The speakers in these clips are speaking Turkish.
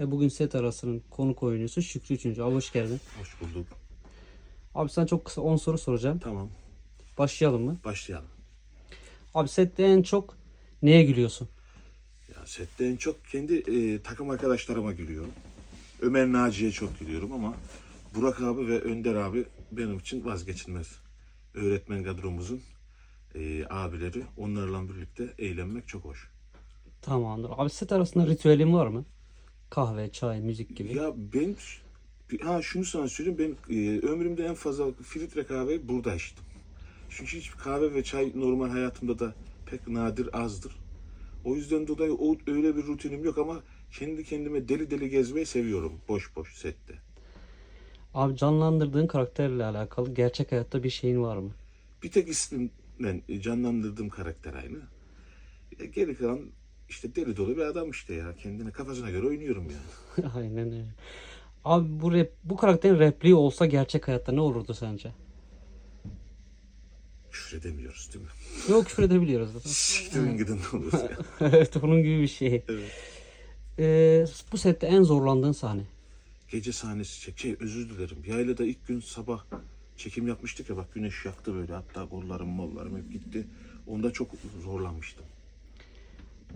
E, bugün set arasının konuk oyuncusu Şükrü Üçüncü. Abi hoş geldin. Hoş bulduk. Abi sana çok kısa 10 soru soracağım. Tamam. Başlayalım mı? Başlayalım. Abi sette en çok neye gülüyorsun? Ya sette en çok kendi e, takım arkadaşlarıma gülüyorum. Ömer Naci'ye çok gülüyorum ama Burak abi ve Önder abi benim için vazgeçilmez. Öğretmen kadromuzun e, abileri. Onlarla birlikte eğlenmek çok hoş. Tamamdır. Abi set arasında ritüelin var mı? Kahve, çay, müzik gibi. Ya ben ha şunu sana söyleyeyim ben e, ömrümde en fazla filtre kahve burada içtim. Çünkü hiç kahve ve çay normal hayatımda da pek nadir azdır. O yüzden dolayı o öyle bir rutinim yok ama kendi kendime deli deli gezmeyi seviyorum boş boş sette. Abi canlandırdığın karakterle alakalı gerçek hayatta bir şeyin var mı? Bir tek ismimle canlandırdığım karakter aynı. E, geri kalan işte deli dolu bir adam işte ya. Kendine kafasına göre oynuyorum yani. Aynen öyle. Abi bu rap, bu karakterin repliği olsa gerçek hayatta ne olurdu sence? Küfür edemiyoruz değil mi? Yok küfür edebiliyoruz. Siktirin gidin ne olur ya. evet onun gibi bir şey. Evet. Ee, bu sette en zorlandığın sahne. Gece sahnesi çek. Şey özür dilerim. Yaylada ilk gün sabah çekim yapmıştık ya bak güneş yaktı böyle hatta kollarım mollarım hep gitti. Onda çok zorlanmıştım.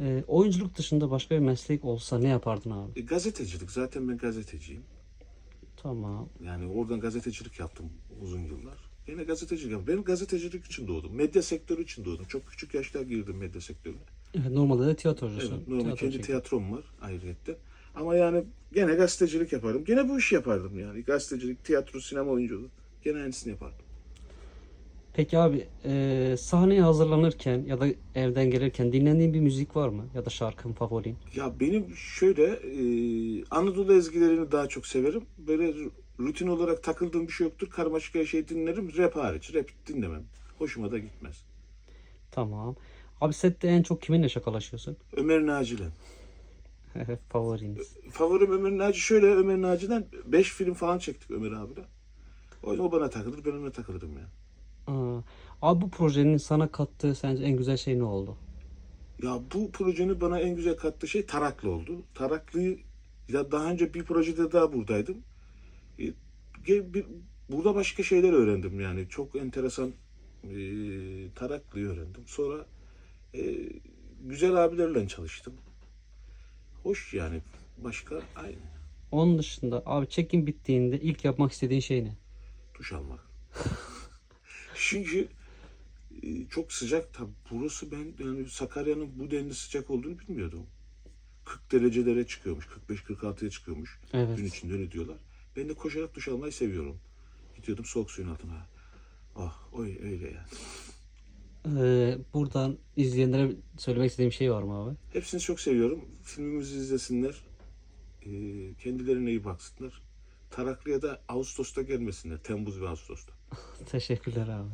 Ee, oyunculuk dışında başka bir meslek olsa ne yapardın abi? E, gazetecilik zaten ben gazeteciyim. Tamam. Yani oradan gazetecilik yaptım uzun yıllar. Yine gazetecilik yaptım. Ben gazetecilik için doğdum. Medya sektörü için doğdum. Çok küçük yaşta girdim medya sektörüne. Evet, normalde de tiyatrocusun. Evet, normal Tiyatro kendi çekiyorsun. tiyatrom var ayrıyetten. Ama yani gene gazetecilik yaparım. Gene bu işi yapardım yani. Gazetecilik, tiyatro, sinema oyunculuğu. Gene aynısını yapardım. Peki abi e, sahneye hazırlanırken ya da evden gelirken dinlediğin bir müzik var mı? Ya da şarkın favorin? Ya benim şöyle e, Anadolu ezgilerini daha çok severim. Böyle rutin olarak takıldığım bir şey yoktur. Karmaşık her şey dinlerim. Rap hariç. Rap dinlemem. Hoşuma da gitmez. Tamam. Abi sette en çok kiminle şakalaşıyorsun? Ömer Naci'yle. Favoriniz. Favorim Ömer Naci. Şöyle Ömer Naci'den 5 film falan çektik Ömer abiyle. O, o bana takılır, ben ona takılırım ya. Aa, abi bu projenin sana kattığı sence en güzel şey ne oldu? Ya bu projenin bana en güzel kattığı şey Taraklı oldu. Taraklı'yı ya daha önce bir projede daha buradaydım. E, bir- burada başka şeyler öğrendim yani. Çok enteresan e, Taraklı'yı öğrendim. Sonra e, güzel abilerle çalıştım. Hoş yani. Başka aynı. Onun dışında abi çekim bittiğinde ilk yapmak istediğin şey ne? Duş almak. Çünkü e, çok sıcak tabi. Burası ben yani Sakarya'nın bu denli sıcak olduğunu bilmiyordum. 40 derecelere çıkıyormuş. 45-46'ya çıkıyormuş. Evet. Gün içinde öyle diyorlar. Ben de koşarak duş almayı seviyorum. Gidiyordum soğuk suyun altına. Ah oy öyle yani. Ee, buradan izleyenlere söylemek istediğim şey var mı abi? Hepsini çok seviyorum. Filmimizi izlesinler. E, kendilerine iyi baksınlar. Taraklı'ya da Ağustos'ta gelmesinler. Temmuz ve Ağustos'ta. Teşekkürler abi.